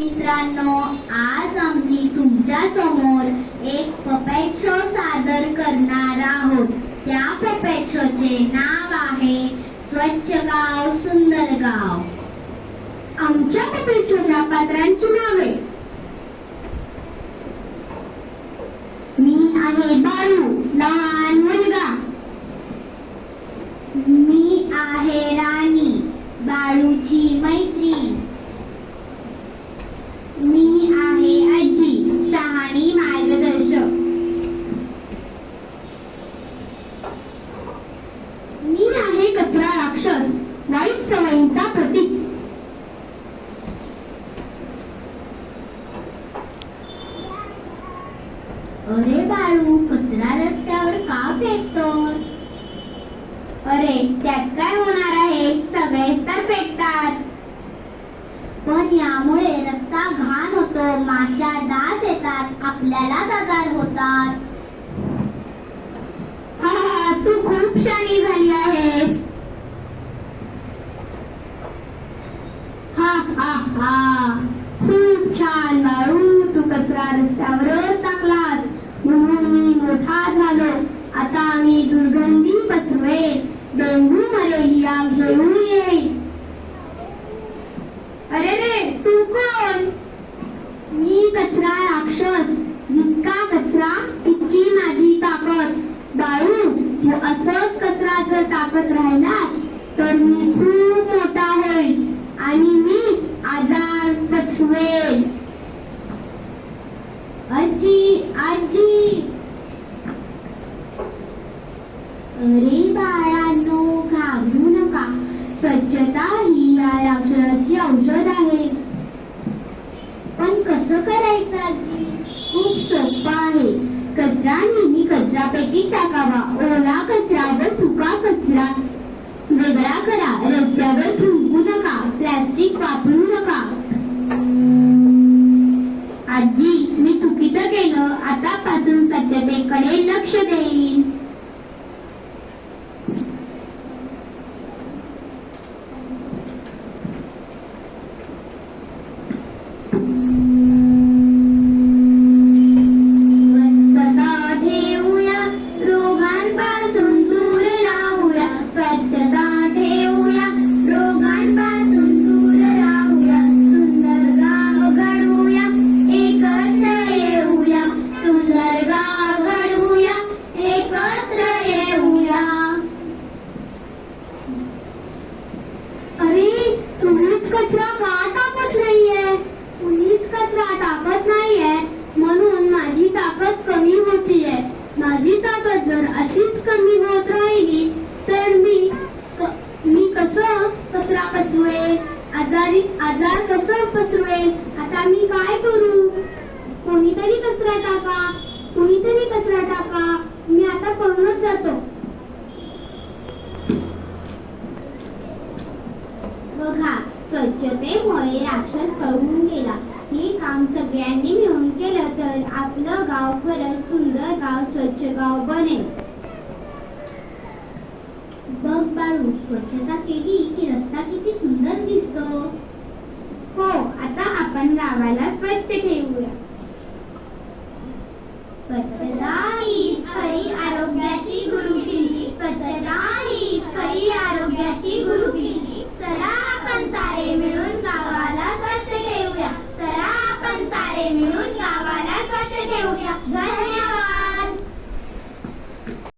मित्रांनो आज आम्ही तुमच्यासमोर एक पपेट शो सादर करणार आहोत. त्या पपेट शोचे नाव आहे स्वच्छ गाव सुंदर गाव. आमच्या पपेट शोच्या पात्रांची नावे? मी आहे बाळू लहान मुलगा. मी आहे राणी बाळूची मैत्रीण मी आहे आणि मार्गदर्शक. मी आहे कचरा राक्षस वाईट सवयींचा प्रतीक. अरे बाळू कचरा रस्त्यावर का फेकतोस? अरे त्यात काय होणार आहे? सगळेच तर फेकतात. पण यामुळे रस्ता घाण होतो माशा डास येतात. आपल्यालाच आजार होतात. हा, हा, तू खूप शाणी झाली आहेस. हा हा हा. खूप छान बाळू. तू कचरा रस्त्यावरच टाकलास. म्हणून मी मोठा झालो. आता आम्ही दुर्गंधी पथवे डेंगू मलेरिया घेऊन येईल अरे रे तू कोण मी कचरा राक्षस जितका कचरा तितकी माझी ताकद बाळू तू असंच कचरा जर टाकत राहिलास तर मी खूप मोठा होईल आणि मी आजार पचवेल. आजी आजी. अरे बाळांनो घाबरू नका. स्वच्छता ही या राक्षसाची औषध आहे. पण कसं करायचं आजी? खूप सोपं आहे. कचरा नेहमी कचरा पेटीत टाकावा. ओला कचरा व सुका कचरा. वेगळा करा. रस्त्यावर जर अशीच कमी होत राहिली तर मी मी कसं कचरा पसरवेल? आजारी आजार कसं पसरवेल? आता मी काय करू? कोणीतरी कचरा टाका कोणीतरी कचरा टाका. मी आता पळूनच जातो. बघा स्वच्छतेमुळे राक्षस पळून गेला. हे काम सगळ्यांनी मिळून केलं तर आपलं गाव खरंच सुंदर गाव स्वच्छ गाव बनेल बघ बाळू स्वच्छता केली की रस्ता किती सुंदर दिसतो. हो आता आपण गावाला स्वच्छ ठेवूया. स्वच्छता हीच खरी आरोग्याची